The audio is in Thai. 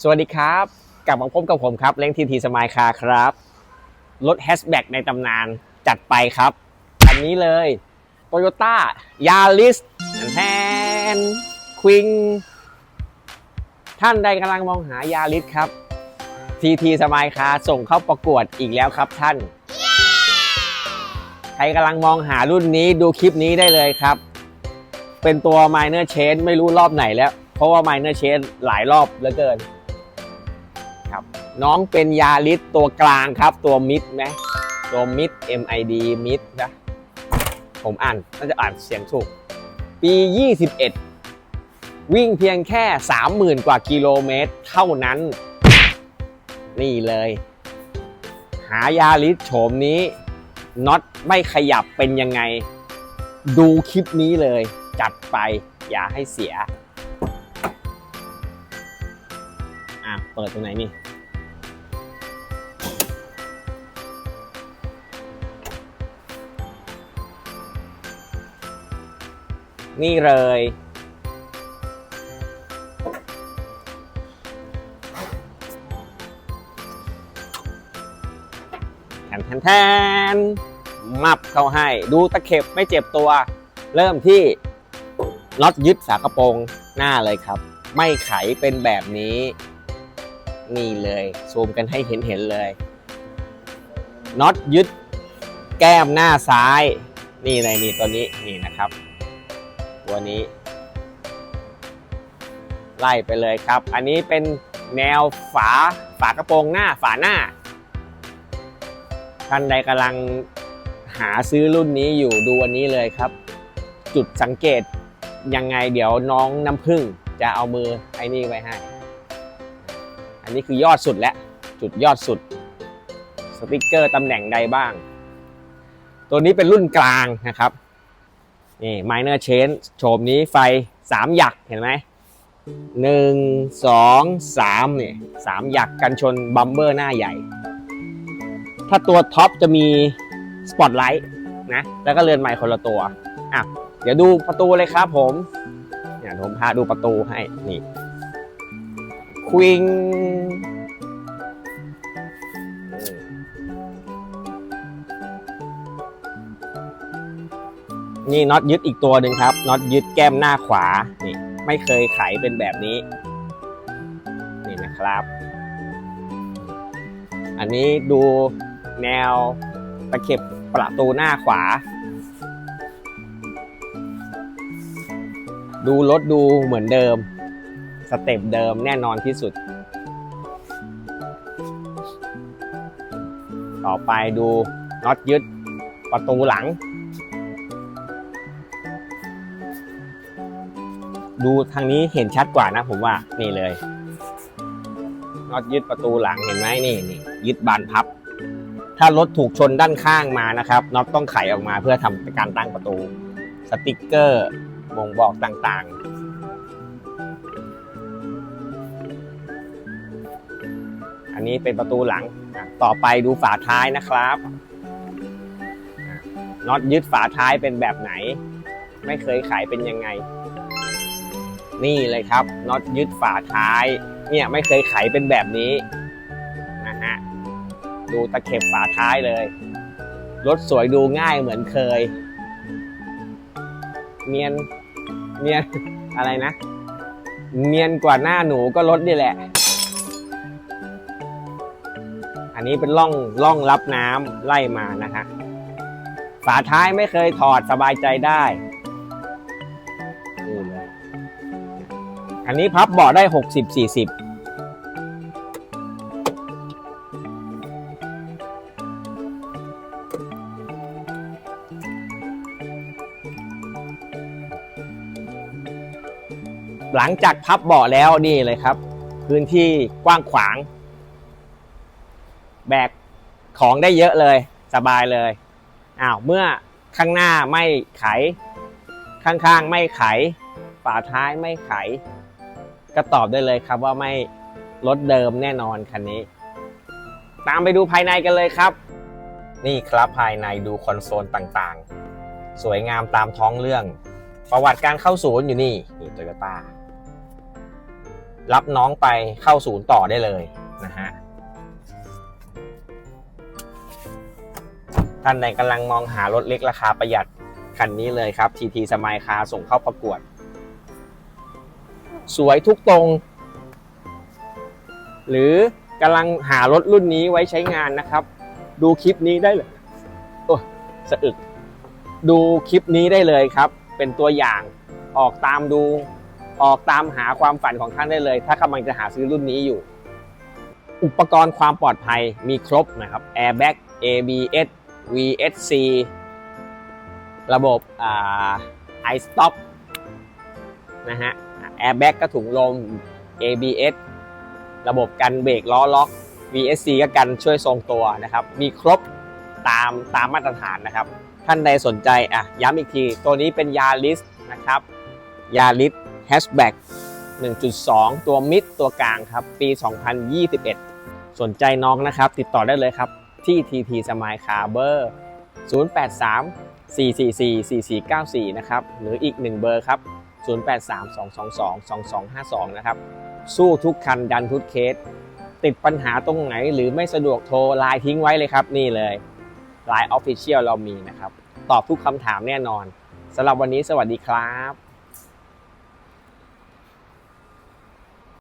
สวัสดีครับ กลับมาพบกับผมครับเล้งทีทีสมายคาครับ รถแฮชแบ็กในตำนานจัดไปครับอันนี้เลย Toyota Yaris แทนควิงท่านใดกำลังมองหายาริสครับทีทีสมายคาส่งเข้าประกวดอีกแล้วครับท่าน ใครกำลังมองหารุ่นนี้ดูคลิปนี้ได้เลยครับ เป็นตัว minor change ไม่รู้รอบไหนแล้ว เพราะว่า minor change หลายรอบเหลือเกินครับ น้องเป็นยาลิสตัวกลางครับ ตัวมิดไหมตัวมิด MID มิดนะผมอ่านน่าจะอ่านเสียงถูก ปี 21 วิ่งเพียงแค่ 30,000 กว่ากิโลเมตรเท่านั้น นี่เลย หายาลิสโฉมนี้น็อตไม่ขยับเป็นยังไง ดูคลิปนี้เลย จัดไปอย่าให้เสีย อะ เปิดตรงไหนนี่ นี่เลย แทนแทนแทนมับเข้าให้ ดูตะเข็บไม่เจ็บตัว เริ่มที่น็อตยึดฝากระโปรงหน้าเลยครับ ไม่ไขเป็นแบบนี้ นี่เลยซูมกันให้เห็นเห็นๆเลยน็อตยึดแก้มหน้าซ้าย นี่เลยนี่ตัวนี้นี่นะครับ ตัวนี้ ไล่ไปเลยครับ อันนี้เป็นแนวฝาฝากระโปรงหน้าฝาหน้า ท่านใดกำลังหาซื้อรุ่นนี้อยู่ดูอันนี้เลยครับ จุดสังเกตยังไงเดี๋ยวน้องน้ำพึ่งจะเอามือไอ้นี่ไว้ให้ อันนี้คือยอดสุดแล้วจุดยอดสุด สติกเกอร์ตำแหน่งใดบ้าง ตัวนี้เป็นรุ่นกลางนะครับ นี่ minor change โฉมนี้ไฟ 3 หยักเห็นไหมหนึ่งสองสามเนี่ยสามหยักกันชนบัมเบอร์หน้าใหญ่ ถ้าตัวท็อปจะมีสปอตไลท์นะ แล้วก็เรือนไมค์คนละตัว อะ เดี๋ยวดูประตูเลยครับผมเนี่ยผมพาดูประตูให้ นี่ควิง นี่น็อตยึดอีกตัวหนึ่งครับน็อตยึดแก้มหน้าขวานี่ไม่เคยไขเป็นแบบนี้ นี่นะครับ อันนี้ดูแนวตะเข็บประตูหน้าขวา ดูรถดูเหมือนเดิม สเต็ปเดิมแน่นอนที่สุด ต่อไปดูน็อตยึดประตูหลัง ดูทางนี้เห็นชัดกว่านะผมว่านี่เลยน็อตยึดประตูหลังเห็นไหมนี่นี่ยึดบานพับ ถ้ารถถูกชนด้านข้างมานะครับน็อตต้องไขออกมาเพื่อทำการตั้งประตู สติกเกอร์บ่งบอกต่างๆ อันนี้เป็นประตูหลัง ต่อไปดูฝาท้ายนะครับน็อตยึดฝาท้ายเป็นแบบไหน ไม่เคยขายเป็นยังไง นี่เลยครับน็อตยึดฝาท้าย เนี่ยไม่เคยไขเป็นแบบนี้นะฮะดูตะเข็บฝาท้ายเลย รถสวยดูง่ายเหมือนเคย เนียนเนียนอะไรนะ เนียนกว่าหน้าหนูก็รถนี่แหละ อันนี้เป็นร่องร่องรับน้ำไล่มานะฮะฝาท้ายไม่เคยถอดสบายใจได้ อันนี้พับเบาะได้หกสิบสี่สิบหลังจากพับเบาะแล้วนี่เลยครับ พื้นที่กว้างขวาง แบกของได้เยอะเลย สบายเลยอ้าวเมื่อข้างหน้าไม่ไข ข้างๆไม่ไข ฝาท้ายไม่ไข ก็ตอบได้เลยครับว่าไม่รถเดิมแน่นอนคันนี้ ตามไปดูภายในกันเลยครับ นี่ครับภายในดูคอนโซลต่างๆ สวยงามตามท้องเรื่อง ประวัติการเข้าศูนย์อยู่นี่นี่โตโยต้ารับน้องไปเข้าศูนย์ต่อได้เลยนะฮะท่านใดกำลังมองหารถเล็กราคาประหยัดคันนี้เลยครับ TT สมายคาส่งเข้าประกวด สวยทุกตรง หรือกำลังหารถรุ่นนี้ไว้ใช้งานนะครับ ดูคลิปนี้ได้เลยโอ้สะอึก ดูคลิปนี้ได้เลยครับ เป็นตัวอย่างออกตามดูออกตามหาความฝันของท่านได้เลย ถ้ากำลังจะหาซื้อรุ่นนี้อยู่ อุปกรณ์ความปลอดภัยมีครบนะครับ Airbag ABS VSC ระบบอ่า iStop นะฮะ Airbag ก็ถุงลม ABS ระบบกันเบรกล้อล็อก VSC ก็กันช่วยทรงตัวนะครับ มีครบตามตามมาตรฐานนะครับ ท่านใดสนใจอะย้ำอีกที ตัวนี้เป็นยาลิสนะครับยาลิสแฮชแบ็ก1.2 ตัวมิดตัวกลางครับ ปี 2021 สนใจน้องนะครับ ติดต่อได้เลยครับ ที่ TT สมายคาเบอร์083 444 4494 นะครับ หรืออีก1เบอร์ครับ 083 222 2252 นะครับ สู้ทุกคันดันทุกเคส ติดปัญหาตรงไหนหรือไม่สะดวกโทรไลน์ทิ้งไว้เลยครับ นี่เลยไลน์ออฟฟิเชียลเรามีนะครับ ตอบทุกคำถามแน่นอนสำหรับวันนี้สวัสดีครับ